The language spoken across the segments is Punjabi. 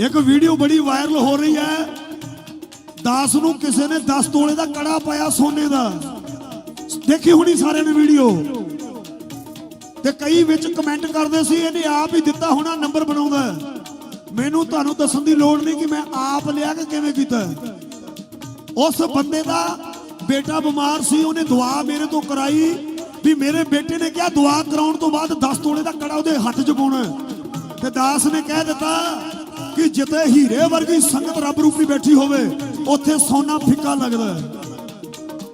ਇੱਕ ਵੀਡੀਓ ਬੜੀ ਵਾਇਰਲ ਹੋ ਰਹੀ ਹੈ। ਦਾਸ ਨੂੰ ਕਿਸੇ ਨੇ 10 ਤੋਲੇ ਦਾ ਕੜਾ ਪਾਇਆ ਸੋਨੇ ਦਾ। ਦੇਖੀ ਹੁਣੀ ਸਾਰਿਆਂ ਨੇ ਵੀਡੀਓ? ਤੇ ਕਈ ਵਿੱਚ ਕਮੈਂਟ ਕਰਦੇ ਸੀ, ਇਹਨੇ ਆਪ ਹੀ ਦਿੱਤਾ ਹੋਣਾ ਨੰਬਰ ਬਣਾਉਂਦਾ ਮੈਨੂੰ ਤੁਹਾਨੂੰ ਦੱਸਣ ਦੀ ਲੋੜ ਨਹੀਂ ਕਿ ਮੈਂ ਆਪ ਲਿਆ ਕੇ ਕਿਵੇਂ ਕੀਤਾ ਉਸ ਬੰਦੇ ਦਾ ਬੇਟਾ ਬਿਮਾਰ ਸੀ, ਉਹਨੇ ਦੁਆ ਮੇਰੇ ਤੋਂ ਕਰਾਈ ਵੀ ਮੇਰੇ ਬੇਟੇ ਨੇ ਕਿਹਾ ਦੁਆ ਕਰਾਉਣ ਤੋਂ ਬਾਅਦ 10 ਤੋਲੇ ਦਾ ਕੜਾ ਉਹਦੇ ਹੱਥ 'ਚ ਪਾਉਣਾ ਤੇ ਦਾਸ ਨੇ ਕਹਿ ਦਿੱਤਾ ਕਿ ਜਿੱਤੇ ਹੀਰੇ ਵਰਗੀ ਸੰਗਤ ਰੱਬ ਰੂਪੀ ਬੈਠੀ ਹੋਵੇ, ਉੱਥੇ ਸੋਨਾ ਫਿੱਕਾ ਲੱਗਦਾ ਹੈ।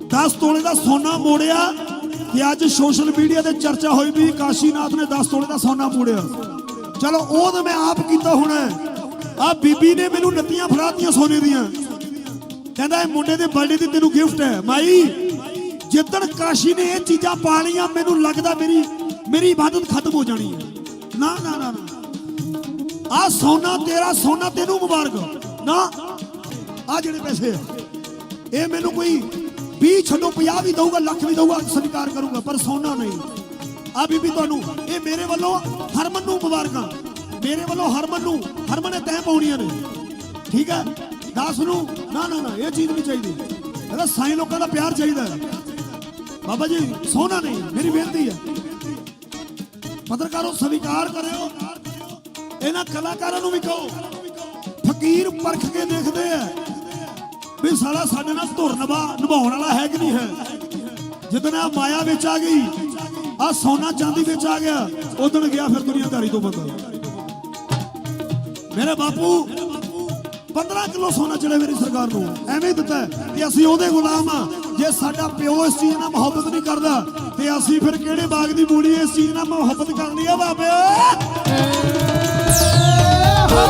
10 ਤੋਲੇ ਦਾ ਸੋਨਾ ਮੋੜਿਆ ਕਿ ਅੱਜ ਸੋਸ਼ਲ ਮੀਡੀਆ ਤੇ ਚਰਚਾ ਹੋਈ ਵੀ ਕਾਸ਼ੀਨਾਥ ਨੇ 10 ਤੋਲੇ ਦਾ ਸੋਨਾ ਮੋੜਿਆ। ਚਲੋ, ਉਹ ਤਾਂ ਮੈਂ ਆਪ ਕੀਤਾ ਹੁਣ ਆ ਬੀਬੀ ਨੇ ਮੈਨੂੰ ਨੱਤੀਆਂ ਫੜਾਤੀਆਂ ਸੋਨੇ ਦੀਆਂ। ਕਹਿੰਦਾ ਇਹ ਮੁੰਡੇ ਦੇ ਬਰਥਡੇ ਦੀ ਤੈਨੂੰ ਗਿਫਟ ਹੈ। ਮਾਈ, ਜਿੱਦਣ ਕਾਸ਼ੀ ਨੇ ਇਹ ਚੀਜ਼ਾਂ ਪਾ ਲਈਆਂ, ਮੈਨੂੰ ਲੱਗਦਾ ਮੇਰੀ ਮੇਰੀ ਇਬਾਦਤ ਖਤਮ ਹੋ ਜਾਣੀ ਹੈ। ਨਾ ਨਾ ਨਾ। ਆ ਸੋਨਾ ਤੇਰਾ, ਸੋਨਾ ਤੈਨੂੰ ਮੁਬਾਰਕ। ਨਾ, ਆ ਜਿਹੜੇ ਪੈਸੇ ਆ। ਇਹ ਮੈਨੂੰ ਕੋਈ 20 ਛੱਡੋ 50 ਵੀ ਦਊਗਾ, ਲੱਖ ਵੀ ਦਊਗਾ, ਸਵੀਕਾਰ ਕਰੂੰਗਾ, ਪਰ ਸੋਨਾ ਨਹੀਂ। ਆ ਬੀਬੀ ਤੁਹਾਨੂੰ, ਇਹ ਮੇਰੇ ਵੱਲੋਂ ਹਰਮਨ ਨੂੰ ਮੁਬਾਰਕਾਂ। ਮੇਰੇ ਵੱਲੋਂ ਹਰਮਨ ਨੂੰ, ਹਰਮਨ ਨੇ ਤੈਂ ਪਾਉਣੀਆਂ ਨੇ। ਠੀਕ ਹੈ? ਦਾਸ ਨੂੰ, ਨਾ ਨਾ ਨਾ, ਇਹ ਚੀਜ਼ ਨਹੀਂ ਚਾਹੀਦੀ। ਇਹਦਾ ਸਾਈਂ ਲੋਕਾਂ ਦਾ ਪਿਆਰ ਚਾਹੀਦਾ ਹੈ। ਬਾਬਾ ਜੀ, ਸੋਨਾ ਨਹੀਂ, ਮੇਰੀ ਬੇਨਤੀ ਹੈ। ਪੱਤਰਕਾਰੋ, ਸਵੀਕਾਰ ਕਰਿਓ। ਇਹਨਾਂ ਕਲਾਕਾਰਾਂ ਨੂੰ ਵੀ ਕਹੋ, ਫਕੀਰ ਪਰਖ ਕੇ ਦੇਖਦੇ ਆ ਵੀ ਸਾਲਾ ਸਾਡੇ ਨਾਲ ਧੁਰ ਨਿਭਾ, ਨਿਭਾਉਣ ਵਾਲਾ ਹੈ ਕਿ ਨਹੀਂ ਹੈ। ਜਿੱਦਣ ਆ ਮਾਇਆ ਵਿੱਚ ਆ ਗਈ ਆ ਸੋਨਾ ਚਾਂਦੀ ਵਿੱਚ ਆ ਗਿਆ, ਉਦੋਂ ਗਿਆ ਫਿਰ ਦੁਨੀਆਦਾਰੀ ਤੋਂ ਬੰਦਾ। ਮੇਰੇ ਬਾਪੂ 15 ਕਿਲੋ ਸੋਨਾ ਚੜੇ ਮੇਰੀ ਸਰਕਾਰ ਨੂੰ। ਐਵੇਂ ਦਿੱਤਾ ਕਿ ਅਸੀਂ ਉਹਦੇ ਗੁਲਾਮ ਆ। ਜੇ ਸਾਡਾ ਪਿਓ ਇਸ ਚੀਜ਼ ਨਾਲ ਮੁਹੱਬਤ ਨਹੀਂ ਕਰਦਾ, ਤੇ ਅਸੀਂ ਫਿਰ ਕਿਹੜੇ ਬਾਗ ਦੀ ਮੂੜੀ ਇਸ ਚੀਜ਼ ਨਾਲ ਮੁਹੱਬਤ ਕਰਨੀ ਆ ਬਾਬੇ? हो